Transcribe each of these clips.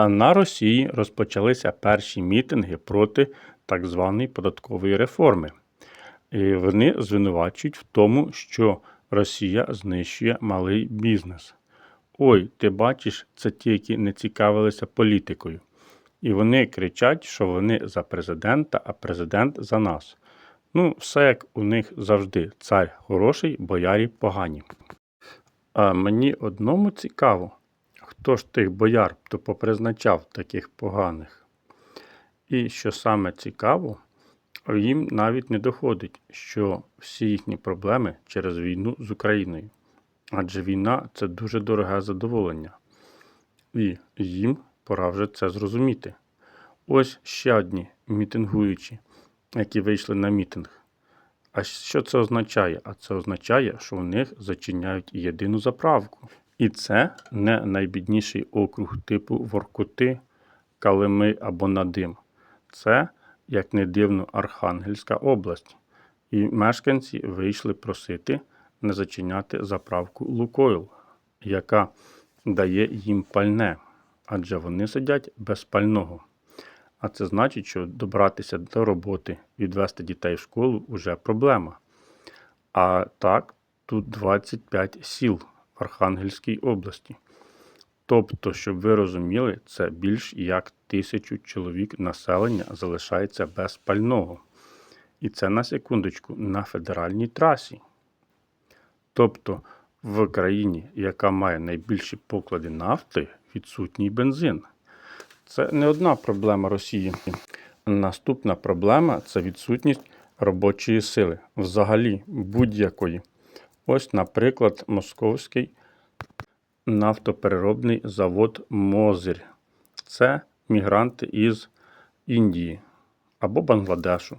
А на Росії розпочалися перші мітинги проти так званої податкової реформи. І вони звинувачують в тому, що Росія знищує малий бізнес. Ой, ти бачиш, це ті, які не цікавилися політикою. І вони кричать, що вони за президента, а президент за нас. Ну, все як у них завжди. Цар хороший, боярі погані. А мені одному цікаво, хто ж тих бояр то попризначав таких поганих. І що саме цікаво, їм навіть не доходить, що всі їхні проблеми через війну з Україною. Адже війна це дуже дороге задоволення. І їм пора вже це зрозуміти. Ось ще одні мітингуючі, які вийшли на мітинг. А що це означає? А це означає, що в них зачиняють єдину заправку. І це не найбідніший округ типу Воркути, Калими або Надим. Це, як не дивно, Архангельська область. І мешканці вийшли просити не зачиняти заправку Лукойл, яка дає їм пальне, адже вони сидять без пального. А це значить, що добратися до роботи, відвести дітей в школу вже проблема. А так, тут 25 сіл Архангельській області. Тобто, щоб ви розуміли, це більш як тисячу чоловік населення залишається без пального. І це на секундочку на федеральній трасі. Тобто в країні, яка має найбільші поклади нафти, відсутній бензин. Це не одна проблема Росії. Наступна проблема це відсутність робочої сили, взагалі будь-якої. Ось, наприклад, московський нафтопереробний завод Мозир. Це мігранти із Індії або Бангладешу.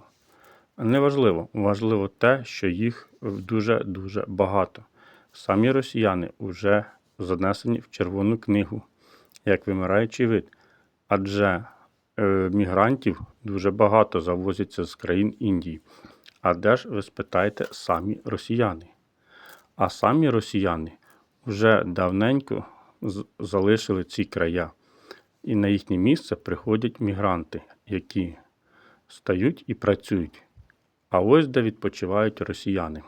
Неважливо, важливо те, що їх дуже-дуже багато. Самі росіяни вже занесені в Червону книгу, як вимираючий вид. Адже е, мігрантів дуже багато завозяться з країн Індії. А де ж ви спитаєте самі росіяни? А самі росіяни вже давненько залишили ці края. І на їхнє місце приходять мігранти, які стають і працюють. А ось де відпочивають росіяни.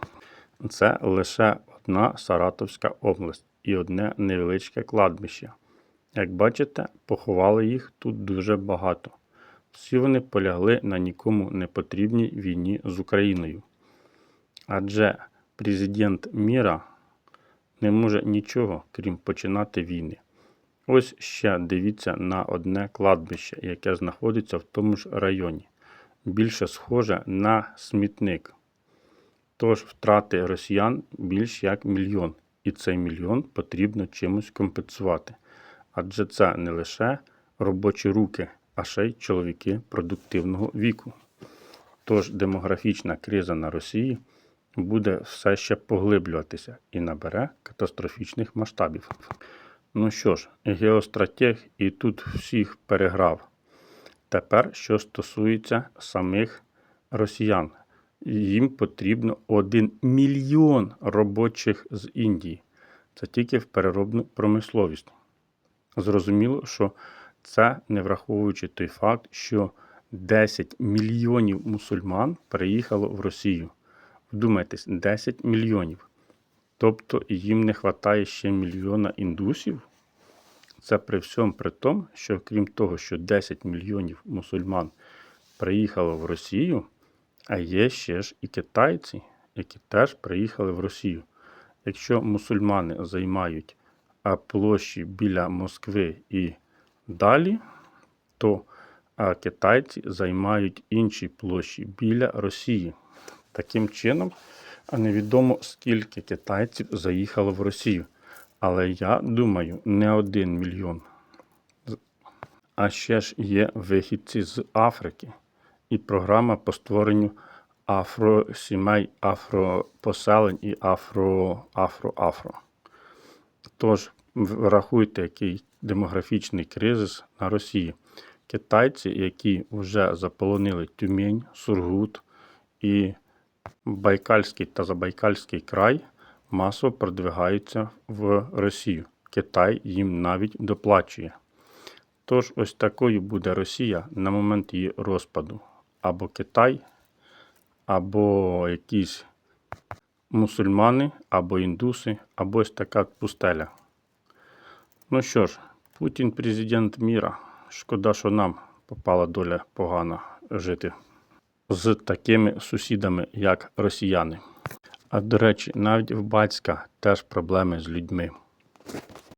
Це лише одна Саратовська область і одне невеличке кладбище. Як бачите, поховали їх тут дуже багато. Всі вони полягли на нікому не потрібній війні з Україною. Адже президент міра не може нічого, крім починати війни. Ось ще дивіться на одне кладбище, яке знаходиться в тому ж районі. Більше схоже на смітник. Тож втрати росіян більш як мільйон, і цей мільйон потрібно чимось компенсувати. Адже це не лише робочі руки, а ще й чоловіки продуктивного віку. Тож демографічна криза на Росії буде все ще поглиблюватися і набере катастрофічних масштабів. Ну що ж, геостратег і тут всіх переграв. Тепер, що стосується самих росіян, їм потрібно 1 мільйон робочих з Індії. Це тільки в переробну промисловість. Зрозуміло, що це не враховуючи той факт, що 10 мільйонів мусульман переїхало в Росію. Вдумайтесь, 10 мільйонів. Тобто їм не вистачає ще мільйона індусів. Це при всьому при тому, що крім того, що 10 мільйонів мусульман приїхало в Росію, а є ще ж і китайці, які теж приїхали в Росію. Якщо мусульмани займають площі біля Москви і далі, то китайці займають інші площі біля Росії. Таким чином, невідомо скільки китайців заїхало в Росію. Але я думаю, не один мільйон. А ще ж є вихідці з Африки і програма по створенню афросімей, афропоселень і афро-афро-афро. Тож врахуйте, який демографічний кризис на Росії. Китайці, які вже заполонили Тюмень, Сургут і Байкальський та Забайкальський край, масово продвигаються в Росію. Китай їм навіть доплачує. Тож ось такою буде Росія на момент її розпаду. Або Китай, або якісь мусульмани, або індуси, або ось така пустеля. Ну що ж, Путін президент міра. Шкода, що нам попала доля погана жити з такими сусідами, як росіяни. А до речі, навіть в батька теж проблеми з людьми.